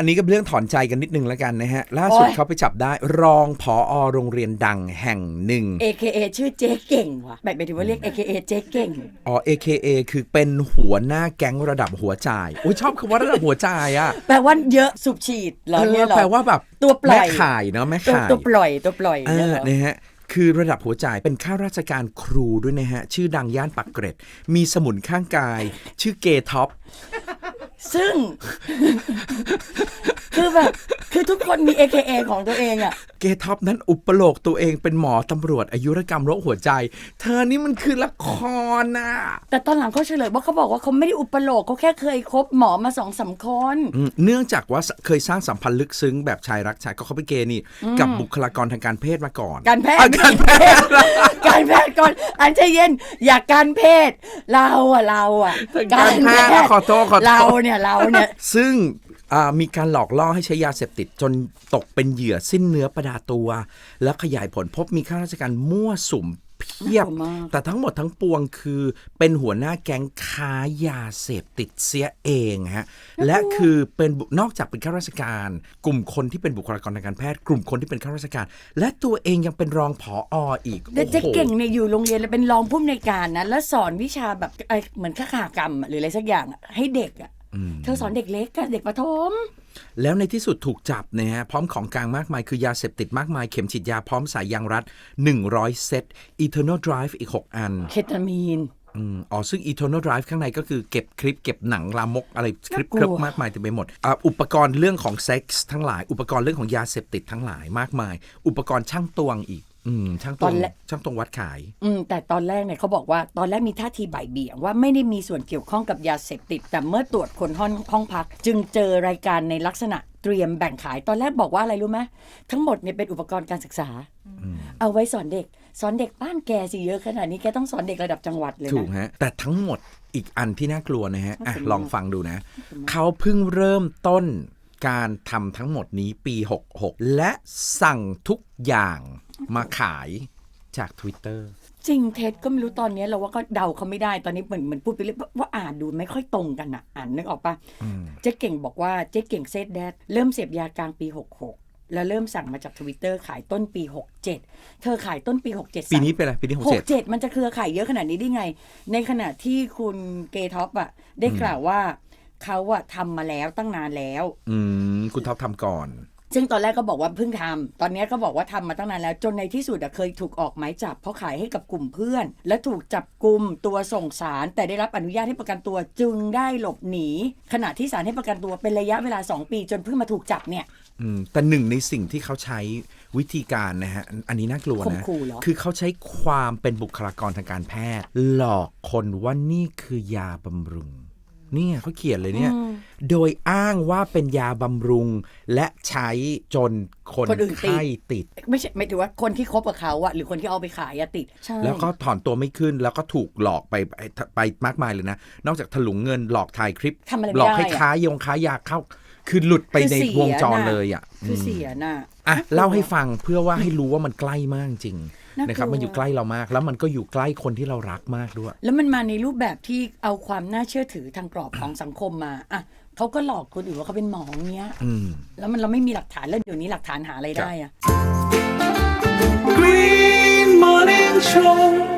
อันนี้ก็เป็นเรื่องถอนใจกันนิดนึงแล้วกันนะฮะ ล่าสุดโอ๊ยเขาไปจับได้รองผอโรงเรียนดังแห่งหนึ่ง AKA ชื่อเจ๊เก่งว่ะแบบหมายถึงว่าเรียก AKA เจ๊เก่ง อ๋อ AKA คือเป็นหัวหน้าแก๊งระดับหัวจ่ายอุ้ยชอบคำว่าระดับหัวจ่ายอะ แปลว่าเยอะสุบฉีดเหรอเอเนี่ยอเหรอแปลว่าแบบตัวปล่อยแม่ขายเนาะแม่ตัวขายตัวปล่อยตัวปล่อยเอเนี่ยอเหรอนะฮะคือระดับหัวจ่ายเป็นข้าราชการครูด้วยนะฮะ ชื่อดังย่านปักเกร็ด มีสมุนข้างกาย ชื่อเกท็อปซึ่ง คือแบบคือทุกคนมี AKA ของตัวเองอะเกท็อปนั้นอุปโลกตัวเองเป็นหมอตำรวจอายุรกรรมโรคหัวใจ เธอนี่มันคือละครน่ะ แต่ตอนหลังเขาเฉลยว่าเขาบอกว่าเขาไม่ได้อุปโลกเขาแค่เคยคบหมอมาสองสามคนอืมเนื่องจากว่าเคยสร้างสัมพันธ์ลึกซึ้งแบบชายรักชายก็เขาไปนเกย์นี่ กับบุคลากรทางการเพศมาก่อน การแพทอะย์การแพทย์การแพทย์ก่อนอันใจเย็นอย่าการเพศ เราอะเราอะการแพทย์ขอโทษขอโทษเราเนี่ยเราเนี่ยซึ่งอ่า มีการหลอกล่อให้ใช้ยาเสพติดจนตกเป็นเหยื่อสิ้นเนื้อประดาตัว แล้วขยายผลพบมีข้าราชการมั่วสุมเพียบน่ากลัวมากแต่ทั้งหมดทั้งปวงคือเป็นหัวหน้าแก๊งค้ายาเสพติดเสียเองฮะและคือเป็นบุนอกจากเป็นข้าราชการ กลุ่มคนที่เป็นบุคลากรทางการแพทย์ กลุ่มคนที่เป็นข้าราชการ และตัวเองยังเป็นรองผอออีกเด็กโอ้เจ๊โหเก่งเนี่ยอยู่โรงเรียนแล้วเป็นรองผู้อำนวยการนะแล้วสอนวิชาแบบเอ้ยเหมือนคาากรรมอะหรืออะไรสักอย่างอะให้เด็กอะ เธอสอนเด็กเล็กอะเด็กประถม แล้วในที่สุดถูกจับนะฮะพร้อมของกลางมากมายคือยาเสพติดมากมาย เข็มฉีดยาพร้อมสายยางรัด 100 เซต Eternal Drive อีก 6 อัน เคตามีนอืมอ๋อ ซึ่ง Eternal Drive ข้างในก็คือเก็บคลิปเก็บหนังลามกอะไรคลิปน่ากลัวคลิปมากมายเต็มไปหมดอ่าอุปกรณ์เรื่องของเซ็กส์ทั้งหลาย อุปกรณ์เรื่องของยาเสพติดทั้งหลายมากมาย อุปกรณ์ช่างตวงอีก อืมช่างตวงช่างตวงวัดขาย อืมแต่ตอนแรกเนี่ยเขาบอกว่าตอนแรกมีท่าทีบ่ายเบี่ยงว่าไม่ได้มีส่วนเกี่ยวข้องกับยาเสพติด แต่เมื่อตรวจคนห้องห้องพัก จึงเจอรายการในลักษณะเตรียมแบ่งขายตอนแรกบอกว่าอะไรรู้ไหมทั้งหมดเนี่ยเป็นอุปกรณ์การศึกษาเอาไว้สอนเด็ก สอนเด็กบ้านแกสิเยอะขนาดนี้แกต้องสอนเด็กระดับจังหวัดเลยถูกนะ ฮะ แต่ทั้งหมดอีกอันที่น่ากลัวนะฮะอะน่ากลัวลองฟังดูนะ เขาเพิ่งเริ่มต้น การทำทั้งหมดนี้ปี 66 และสั่งทุกอย่างมาขายจาก Twitter จริงเท็จก็ไม่รู้ตอนนี้เราว่าก็เดาเขาไม่ได้ตอนนี้เหมือนเหมือนพูดไปเรื่อยว่าอ่านดูไม่ค่อยตรงกันอะ อ่านนึกออกปะเจ๊เก่งบอกว่าเจ๊เก่งเซตแดดเริ่มเสพยากลางปี 66 แล้วเริ่มสั่งมาจากทวิตเตอร์ขายต้นปี 67 เธอขายต้นปี 67 ปีนี้เป็นอะไรปีนี้67 67 มันจะเครือข่ายเยอะขนาดนี้ได้ไง ในขณะที่คุณเกย์ท็อปอะได้กล่าวว่า เขาอะทำมาแล้วตั้งนานแล้ว อืมคุณท็อปทำก่อน ซึ่งตอนแรกก็บอกว่าเพิ่งทำตอนนี้ก็บอกว่าทำมาตั้งนานแล้ว จนในที่สุดอะเคยถูกออกหมายจับ เพราะขายให้กับกลุ่มเพื่อน และถูกจับกลุ่มตัวส่งสาร แต่ได้รับอนุญาตให้ประกันตัวจึงได้หลบหนี ขณะที่ศาลให้ประกันตัวเป็นระยะเวลา 2 ปี จนเพิ่งมาถูกจับเนี่ย อืมแต่หนึ่งในสิ่งที่เขาใช้วิธีการนะฮะ อันนี้น่ากลัวข่มนะ ขู่เหรอ คือเขาใช้ความเป็นบุคลากรทางการแพทย์ หลอกคนว่านี่คือยาบำรุง เนี่ยเขาเขียนเลยเนี่ย โดยอ้างว่าเป็นยาบำรุงและใช้จนคนคนอื่นติด ไข้ติด ไม่ใช่ไม่ถือว่าคนที่คบกับเขาอะหรือคนที่เอาไปขายอะติด ใช่แล้วก็ถอนตัวไม่ขึ้นแล้วก็ถูกหลอกไปไปไปมากมายเลยนะ นอกจากถลุงเงินหลอกถ่ายคลิป ทำอะไรไม่หลอกได้ให้อะ ค้ายงค้ายาเข้า คือหลุดไปในคือเสียวงจรน่ะเลยอะคือเสียน่ะอะเล่าให้ฟังเพื่อว่าให้รู้ว่ามันใกล้มากจริงน่ากลัวนะครับมันอยู่ใกล้เรามาก แล้วมันก็อยู่ใกล้คนที่เรารักมากด้วย แล้วมันมาในรูปแบบที่เอาความน่าเชื่อถือทางกรอบของสังคมมาอะเขาก็หลอกคนอื่นว่าเขาเป็นหมอเงี้ยอืมแล้วมันเราไม่มีหลักฐานแล้วเดี๋ยวนี้หลักฐานหาอะไรได้อะ Green Morning Show